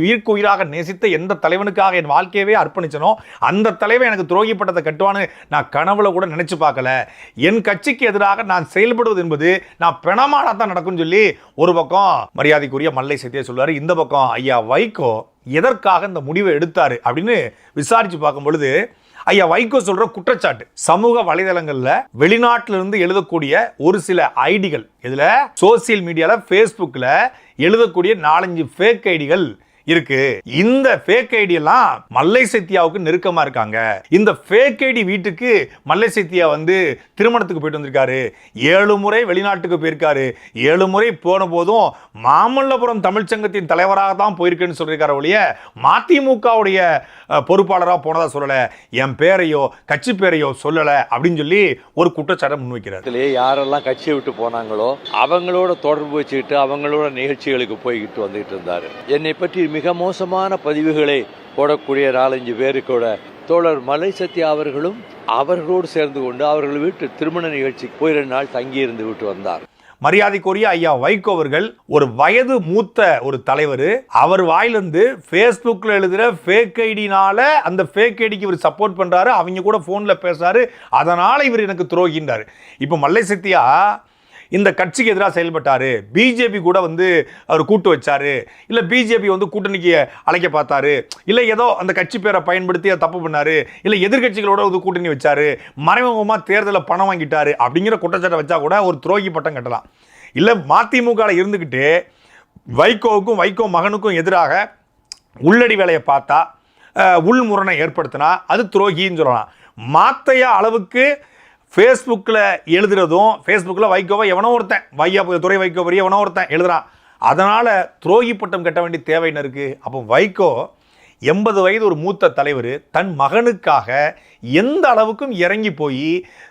உயிருக்கு உயிராக நேசித்த எந்த தலைவனுக்காக என் வாழ்க்கையவே அர்ப்பணிச்சனோ அந்த தலைவன் எனக்கு துரோகி பட்டத்தை கட்டுவான்னு நான் கனவுல கூட நினைச்சு பார்க்கல. என் கட்சிக்கு எதிராக நான் செயல்படுவது என்பது நான் பிணமானா தான் நடக்கும்னு சொல்லி ஒரு பக்கம் மரியாதைக்குரிய மல்லை சத்திய சொல்லுவார் இந்த பக்கம் ஐயா வைகோ எதற்காக இந்த முடிவை எடுத்தாரு அப்படின்னு விசாரிச்சு பார்க்கும் பொழுது ஐயா வைகோ சொல்ற குற்றச்சாட்டு சமூக வலைதளங்கள்ல வெளிநாட்டில இருந்து எழுதக்கூடிய ஒரு சில ஐடிகள் இதுல சோசியல் மீடியால ஃபேஸ்புக்ல எழுதக்கூடிய நாலஞ்சு ஃபேக் ஐடிகள் இருக்கு. இந்த ஃபேக் ஐடி எல்லாம் மல்லை சத்யாவுக்கு நெருக்கமா இருக்காங்க. இந்த ஃபேக் ஐடி வீட்டுக்கு மல்லை சத்யா வந்து திருமணத்துக்கு போயிட்டு வந்திருக்காரு. ஏழு முறை வெளிநாட்டுக்கு போயிருக்காரு. ஏழு முறை போன போதும் மாமல்லபுரம் தமிழ்ச்சங்கத்தின் தலைவராக தான் போயிருக்கேன்னு சொல்லியிருக்காரு ஒழிய மதிமுகவுடைய பொறுப்பாளராக போனதா சொல்லலை. என் பேரையோ கட்சி பேரையோ சொல்லலை அப்படின்னு சொல்லி ஒரு குற்றச்சாட்டை முன்வைக்கிறார். இடத்திலே யாரெல்லாம் கட்சியை விட்டு போனாங்களோ அவங்களோட தொடர்பு வச்சுக்கிட்டு அவங்களோட நிகழ்ச்சிகளுக்கு போய்கிட்டு வந்துகிட்டு இருந்தாரு. என்னை பற்றி மிக மிக மோசமான பதிவுகளை போடக்கூடிய நாலஞ்சு பேரு கூட. தோழர் மலை சத்யா அவர்களும் அவர்களோடு சேர்ந்து கொண்டு அவர்கள் வீட்டு திருமண நிகழ்ச்சிக்கு போய் ரெண்டு நாள் தங்கி இருந்து விட்டு வந்தார். மரியாதைக்குரிய ஐயா வைகோ அவர்கள் ஒரு வயது மூத்த ஒரு தலைவர். அவர் வாயிலிருந்து ஃபேஸ்புக்கில் எழுதுகிற ஃபேக் ஐடினால அந்த ஃபேக் ஐடிக்கு இவர் சப்போர்ட் பண்ணுறாரு அவங்க கூட ஃபோனில் பேசுகிறாரு அதனால் இவர் எனக்கு துரோகின்றார். இப்போ மல்லை சத்யா இந்த கட்சிக்கு எதிராக செயல்பட்டாரு. பிஜேபி கூட வந்து அவர் கூட்டு வச்சார். இல்லை பிஜேபி வந்து கூட்டணிக்கு அழைக்க பார்த்தாரு. இல்லை ஏதோ அந்த கட்சி பேரை பயன்படுத்தி அதை தப்பு பண்ணார். இல்லை எதிர்கட்சிகளோட வந்து கூட்டணி வச்சார். மறைமுகமாக தேர்தலில் பணம் வாங்கிட்டார் அப்படிங்கிற குற்றச்சாட்டை வச்சா கூட ஒரு துரோகி பட்டம் கட்டலாம். இல்லை மதிமுகவில் இருந்துக்கிட்டு வைகோவுக்கும் வைகோ மகனுக்கும் எதிராக உள்ளடி வேலையை பார்த்தா உள்முரணை ஏற்படுத்தினா அது துரோகின்னு சொல்லலாம். மாத்தையா அளவுக்கு ஃபேஸ்புக்கில் எழுதுறதும் ஃபேஸ்புக்கில் வைகோவை எவனோ ஒருத்தன் வையா துறை வைகோ பெரிய எவனோ ஒருத்தன் எழுதுறான் அதனால் துரோகி பட்டம் கட்ட வேண்டிய தேவைன்னு இருக்குது அப்போ வைகோ எண்பது வயது ஒரு மூத்த தலைவர் தன் மகனுக்காக எந்த அளவுக்கும் இறங்கி போய்